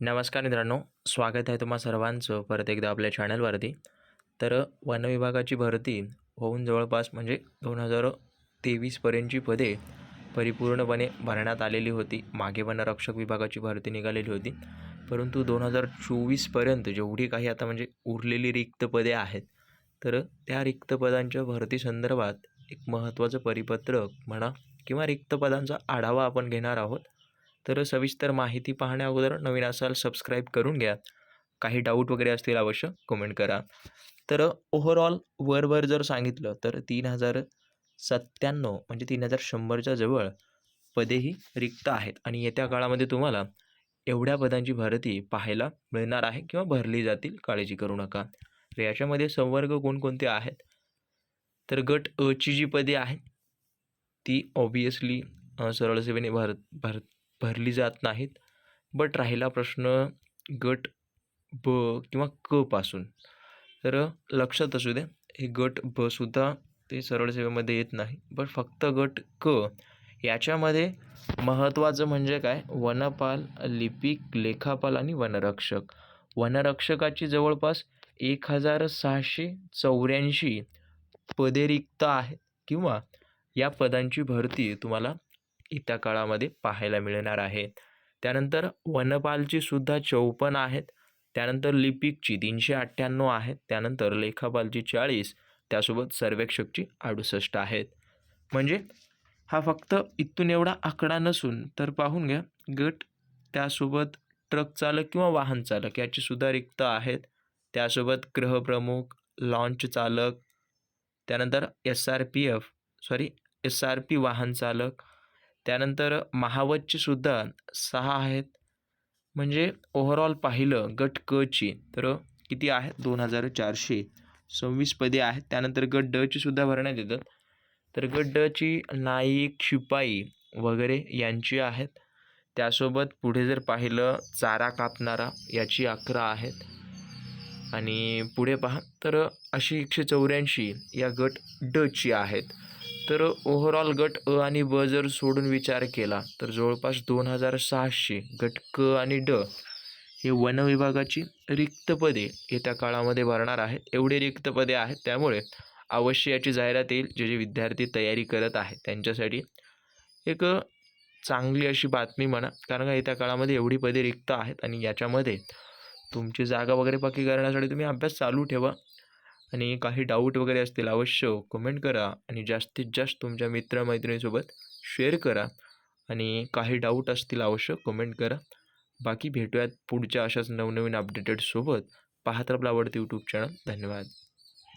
नमस्कार मित्रांनो स्वागत आहे तुम्हा सर्वांचं परत एकदा आपल्या चॅनलवरती. तर वन विभागाची भरती होऊन जवळपास म्हणजे दोन हजार तेवीसपर्यंतची पदे परिपूर्णपणे भरण्यात आलेली होती. मागे वनरक्षक विभागाची भरती निघालेली होती. परंतु दोन हजार चोवीसपर्यंत जेवढी काही आता म्हणजे उरलेली रिक्त पदे आहेत तर त्या रिक्त पदांच्या भरती संदर्भात एक महत्त्वाचं परिपत्रक म्हणा किंवा रिक्त पदांचा आढावा आपण घेणार आहोत. तर सविस्तर माहिती पाहण्या अगोदर नवीन असाल सबस्क्राईब करून घ्या. काही डाऊट वगैरे असतील अवश्य कमेंट करा. तर ओव्हरऑल वरवर जर सांगितलं तर तीन हजार सत्त्याण्णव म्हणजे तीन हजार शंभरच्या जवळ पदेही रिक्त आहेत. आणि येत्या काळामध्ये तुम्हाला एवढ्या पदांची भरती पाहायला मिळणार आहे किंवा भरली जातील काळजी करू नका. तर याच्यामध्ये संवर्ग कोणकोणते आहेत? तर गट अची जी पदे आहेत ती ऑबियसली सरळ सेवेने भर भर भरली जात नाहीत. बट राहिला प्रश्न गट ब किंवा क पासून. तर लक्षात असू द्या हे गट ब सुद्धा ते सरळ सेवेमध्ये येत नाही. बट फक्त गट क याच्यामध्ये महत्त्वाचं म्हणजे काय? वनपाल लिपिक लेखापाल आणि वनरक्षक. वनरक्षकाची जवळपास एक हजार सहाशे चौऱ्याऐंशी पदे रिक्त आहेत किंवा या पदांची भरती तुम्हाला येत्या काळामध्ये पाहायला मिळणार आहे त्यानंतर वनपालची सुद्धा चौपन्न आहेत. त्यानंतर लिपिकची तीनशे अठ्ठ्याण्णव आहेत. त्यानंतर लेखापालची चाळीस. त्यासोबत सर्वेक्षकची अडुसष्ट आहेत. म्हणजे हा फक्त इथून एवढा आकडा नसून तर पाहून घ्या गट त्यासोबत ट्रक चालक किंवा वाहन चालक याची सुद्धा रिक्त आहेत. त्यासोबत ग्रहप्रमुख लॉन्च चालक त्यानंतर S R P F sorry S R P वाहन चालक त्यानंतर महावतची सुद्धा सहा आहेत. म्हणजे ओव्हरऑल पाहिलं गट क ची तर किती आहेत? दोन हजार चारशे सव्वीस पदे आहेत. त्यानंतर गट ड ची सुद्धा भरण्यात येतात तर गट ड ची नाईक शिपाई वगैरे यांची आहेत. त्यासोबत पुढे जर पाहिलं चारा कापणारा याची अकरा आहेत. आणि पुढे पहा तर अशी एकशे चौऱ्याऐंशी या गट ड ची आहेत. तर ओव्हरऑल गट अ आणि ब जर सोडून विचार केला तर जवळपास दोन हजार सहाशे गट क आणि ड हे वनविभागाची रिक्त पदे येत्या काळामध्ये भरणार आहेत. एवढे रिक्त पदे आहेत त्यामुळे अवश्य याची जाहिरात येईल. जे जे विद्यार्थी तयारी करत आहेत त्यांच्यासाठी एक चांगली अशी बातमी म्हणा. कारण का येत्या काळामध्ये एवढी पदे रिक्त आहेत आणि याच्यामध्ये तुमची जागा वगैरे पक्की करण्यासाठी तुम्ही अभ्यास चालू ठेवा. आणि काही डाऊट वगैरे असतील अवश्य कमेंट करा आणि जास्तीत जास्त तुमच्या मित्रमैत्रिणीसोबत शेअर करा आणि काही डाऊट असतील अवश्य कमेंट करा. बाकी भेटूयात पुढच्या अशाच नवनवीन अपडेटेडसोबत पाहत आपला आवडते यूट्यूब चॅनल धन्यवाद.